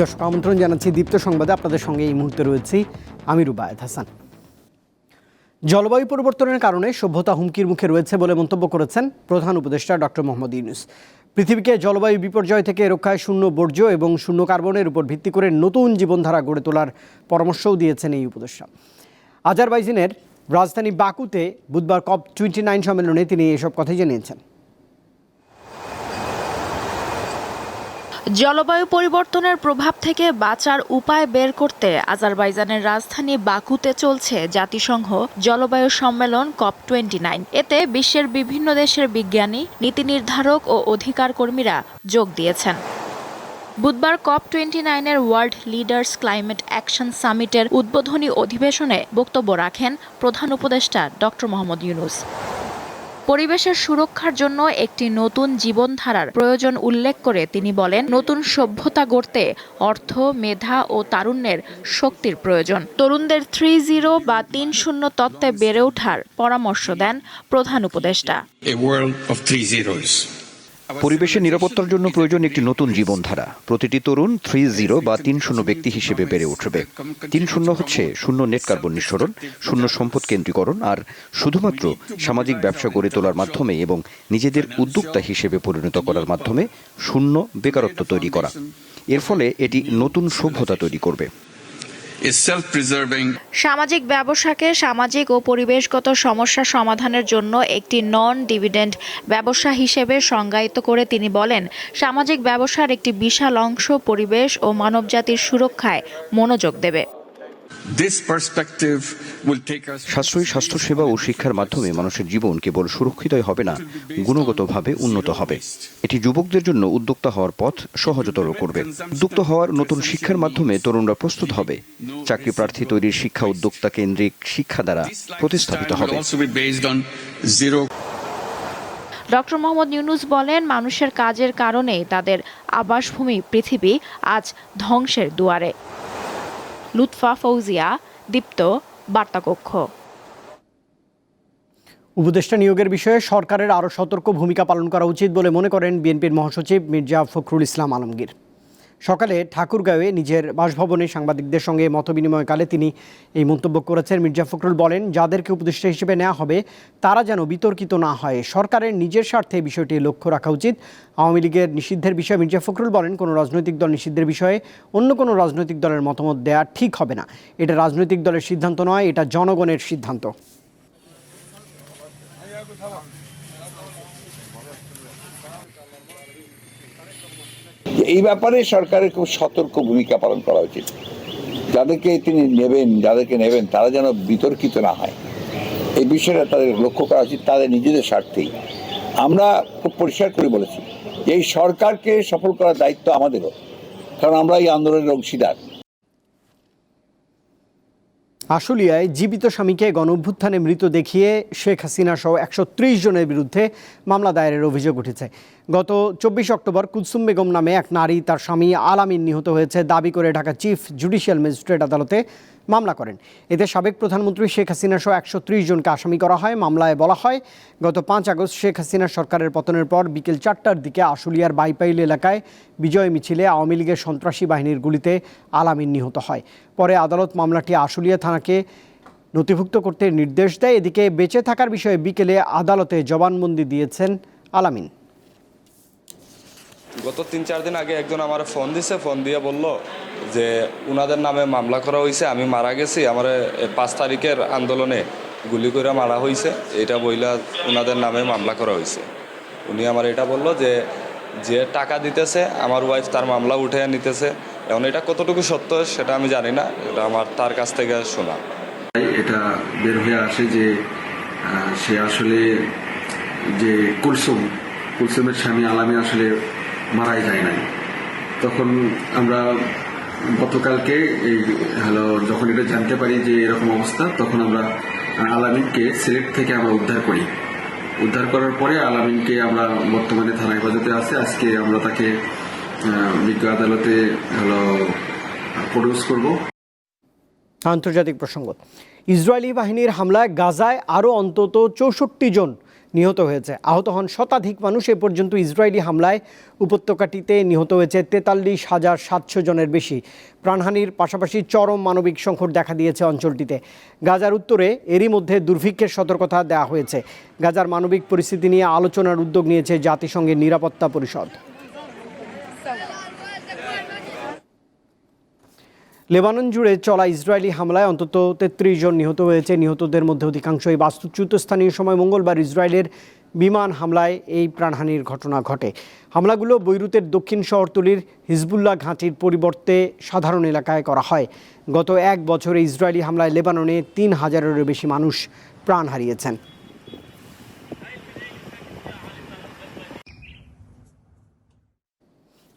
দর্শক আমন্ত্রণ জানাচ্ছি দীপ্ত সংবাদে। আপনাদের সঙ্গে এই মুহূর্তে রয়েছি আমি রুবায়ত হাসান। জলবায়ু পরিবর্তনের কারণে সভ্যতা হুমকির মুখে রয়েছে বলে মন্তব্য করেছেন প্রধান উপদেষ্টা ডক্টর মোহাম্মদ ইউনুস। পৃথিবীকে জলবায়ু বিপর্যয় থেকে রক্ষায় শূন্য বর্জ্য এবং শূন্য কার্বনের উপর ভিত্তি করে নতুন জীবনধারা গড়ে তোলার পরামর্শও দিয়েছেন এই উপদেষ্টা। আজারবাইজানের রাজধানী বাকুতে বুধবার কপ টোয়েন্টি নাইন সম্মেলনে তিনি এসব কথাই জানিয়েছেন। জলবায়ু পরিবর্তনের প্রভাব থেকে বাঁচার উপায় বের করতে আজারবাইজানের রাজধানী বাকুতে চলছে জাতিসংঘ জলবায়ু সম্মেলন কপ টোয়েন্টি নাইন। এতে বিশ্বের বিভিন্ন দেশের বিজ্ঞানী নীতি নির্ধারক ও অধিকার কর্মীরা যোগ দিয়েছেন। বুধবার কপ টোয়েন্টি নাইনের ওয়ার্ল্ড লিডার্স ক্লাইমেট অ্যাকশন সামিটের উদ্বোধনী অধিবেশনে বক্তব্য রাখেন প্রধান উপদেষ্টা ডক্টর মোহাম্মদ ইউনুস। পরিবেশের সুরক্ষার জন্য একটি নতুন জীবনধারার প্রয়োজন উল্লেখ করে তিনি বলেন, নতুন সভ্যতা গড়তে অর্থ, মেধা ও তারুণ্যের শক্তির প্রয়োজন। তরুণদের থ্রি জিরো বা তিন শূন্য তত্ত্বে বেড়ে ওঠার পরামর্শ দেন প্রধান উপদেষ্টা। পরিবেশের নিরাপত্তার জন্য প্রয়োজন একটি নতুন জীবনধারা। প্রতিটি তরুণ থ্রি জিরো বা তিন শূন্য ব্যক্তি হিসেবে বেড়ে উঠবে। তিন শূন্য হচ্ছে শূন্য নেট কার্বন নিঃসরণ, শূন্য সম্পদ কেন্দ্রীকরণ আর শুধুমাত্র সামাজিক ব্যবসা গড়ে তোলার মাধ্যমে এবং নিজেদের উদ্যোক্তা হিসেবে পরিণত করার মাধ্যমে শূন্য বেকারত্ব তৈরি করা। এর ফলে এটি নতুন সভ্যতা তৈরি করবে। সামাজিক ব্যবসাকে সামাজিক ও পরিবেশগত সমস্যা সমাধানের জন্য একটি নন ডিভিডেন্ড ব্যবসা হিসেবে সংজ্ঞায়িত করে তিনি বলেন, সামাজিক ব্যবসার একটি বিশাল অংশ পরিবেশ ও মানবজাতির সুরক্ষায় মনোযোগ দেবে। This perspective will সাশ্রয়ী স্বাস্থ্যসেবা ও শিক্ষার মাধ্যমে মানুষের জীবন কেবল সুরক্ষিতই হবে না গুণগতভাবে উন্নত হবে। এটি যুবকদের জন্য উদ্যোক্তা হওয়ার পথ সহজতর করবে। উদ্যোক্তা হওয়ার নতুন শিক্ষার মাধ্যমে তরুণরা প্রস্তুত হবে। চাকরি প্রার্থী তৈরির শিক্ষা উদ্যোক্তা কেন্দ্রিক শিক্ষা দ্বারা প্রতিস্থাপিত হবে। ডক্টর মোহাম্মদ ইউনুস বলেন মানুষের কাজের কারণে তাদের আবাসভূমি পৃথিবী আজ ধ্বংসের দুয়ারে। লুৎফা ফৌজিয়া, দীপ্ত বার্তাকক্ষ। উপদেষ্টা নিয়োগের বিষয়ে সরকারের আরও সতর্ক ভূমিকা পালন করা উচিত বলে মনে করেন বিএনপির মহাসচিব মির্জা ফখরুল ইসলাম আলমগীর। সকালে ঠাকুরগাঁওয়ে নিজের বাসভবনে সাংবাদিকদের সঙ্গে মতবিনিময়কালে তিনি এই মন্তব্য করেছেন। মির্জা ফখরুল বলেন, যাদেরকে উপদেষ্টা হিসেবে নেওয়া হবে, তারা যেন বিতর্কিত না হয়। সরকারের নিজের স্বার্থে বিষয়টি লক্ষ্য রাখা উচিত। আওয়ামী লীগের নিষিদ্ধের বিষয়ে মির্জা ফখরুল বলেন, কোনো রাজনৈতিক দল নিষিদ্ধের বিষয়ে অন্য কোনো রাজনৈতিক দলের মতামত দেওয়া ঠিক হবে না। এটা রাজনৈতিক দলের সিদ্ধান্ত নয়, এটা জনগণের সিদ্ধান্ত। এই ব্যাপারে সরকারের খুব সতর্ক ভূমিকা পালন করা উচিত। যাদেরকে তিনি নেবেন, যাদেরকে নেবেন, তারা যেন বিতর্কিত না হয়। এই বিষয়টা তাদের লক্ষ্য করা উচিত, তাদের নিজেদের স্বার্থেই। আমরা খুব পরিষ্কার করে বলেছি এই সরকারকে সফল করার দায়িত্ব আমাদেরও, কারণ আমরা এই আন্দোলনের অংশীদার। আশুলিয়ায় জীবিত স্বামীকে গণ অভ্যুত্থানে মৃত দেখিয়ে শেখ হাসিনা সহ একশো ত্রিশ জনের বিরুদ্ধে মামলা দায়েরের অভিযোগ উঠেছে। গত চব্বিশ অক্টোবর কুলসুম বেগম নামে এক নারী তার স্বামী আলামিন নিহত হয়েছে দাবি করে ঢাকা চিফ জুডিশিয়াল ম্যাজিস্ট্রেট আদালতে মামলা করেন। এতে সাবেক প্রধানমন্ত্রী শেখ হাসিনা সহ একশো ত্রিশ জনকে আসামি করা হয়। মামলায় বলা হয়, গত পাঁচ আগস্ট শেখ হাসিনা সরকারের পতনের পর বিকেল চারটার দিকে আশুলিয়ার বাইপাইল এলাকায় বিজয় মিছিলে আওয়ামী লীগের সন্ত্রাসী বাহিনীর গুলিতে আলামিন নিহত হয়। পরে আদালত মামলাটি আশুলিয়া থানাকে নথিভুক্ত করতে নির্দেশ দেয়। এদিকে বেঁচে থাকার বিষয়ে বিকেলে আদালতে জবানবন্দি দিয়েছেন আলামিন। গত তিন, চার দিন আগে একজন আমার ফোন দিছে ফোন দিয়ে বলল যে উনাদের নামে মামলা করা হয়েছে আমি মারা গেছি, আমার পাঁচ তারিখের আন্দোলনে গুলি করে মারা হয়েছে এটা বইলা উনাদের নামে মামলা করা হয়েছে উনি আমার এটা বলল যে যে টাকা দিতেছে, আমার ওয়াইফ তার মামলা উঠে নিতেছে, এখন এটা কতটুকু সত্য সেটা আমি জানি না, এটা আমার তার কাছ থেকে শোনা। এটা বের হয়ে আসে যে সে আসলে যে কুলসুম, কুলসুমের স্বামী আলামী আসলে মারাই যায় নাই। তখন আমরা গতকালকে এই হলো যখন এটা জানতে পারি যে এরকম অবস্থা, তখন আমরা আলামিনকে সিলেট থেকে আমরা উদ্ধার করি। উদ্ধার করার পরে আলামিনকে আমরা বর্তমানে থানা হেফাজতে আছে। আজকে আমরা তাকে বিজ্ঞ আদালতে হলো প্রডিউস করব। আন্তর্জাতিক প্রসঙ্গ ইসরায়েলি বাহিনীর হামলায় গাজায় আরও অন্তত চৌষট্টি জন নিহত হয়েছে। আহত হন শতাধিক মানুষ। এ পর্যন্ত ইসরায়েলি হামলায় উপত্যকাটিতে নিহত হয়েছে তেতাল্লিশ হাজার সাতশো জনের বেশি। প্রাণহানির পাশাপাশি চরম মানবিক সংকট দেখা দিয়েছে অঞ্চলটিতে। গাজার উত্তরে এরই মধ্যে দুর্ভিক্ষের সতর্কতা দেওয়া হয়েছে। গাজার মানবিক পরিস্থিতি নিয়ে আলোচনার উদ্যোগ নিয়েছে জাতিসংঘের নিরাপত্তা পরিষদ। লেবানন জুড়ে চলা ইসরায়েলি হামলায় অন্তত তেত্রিশ জন নিহত হয়েছে। নিহতদের মধ্যে অধিকাংশই বাস্তুচ্যুত স্থানীয় সময় মঙ্গলবার ইসরায়েলের বিমান হামলায় এই প্রাণহানির ঘটনা ঘটে। হামলাগুলো বৈরুতের দক্ষিণ শহরতলির হিজবুল্লাহ ঘাঁটির পরিবর্তে সাধারণ এলাকায় করা হয়। গত এক বছরে ইসরায়েলি হামলায় লেবাননে তিন হাজারেরও বেশি মানুষ প্রাণ হারিয়েছেন।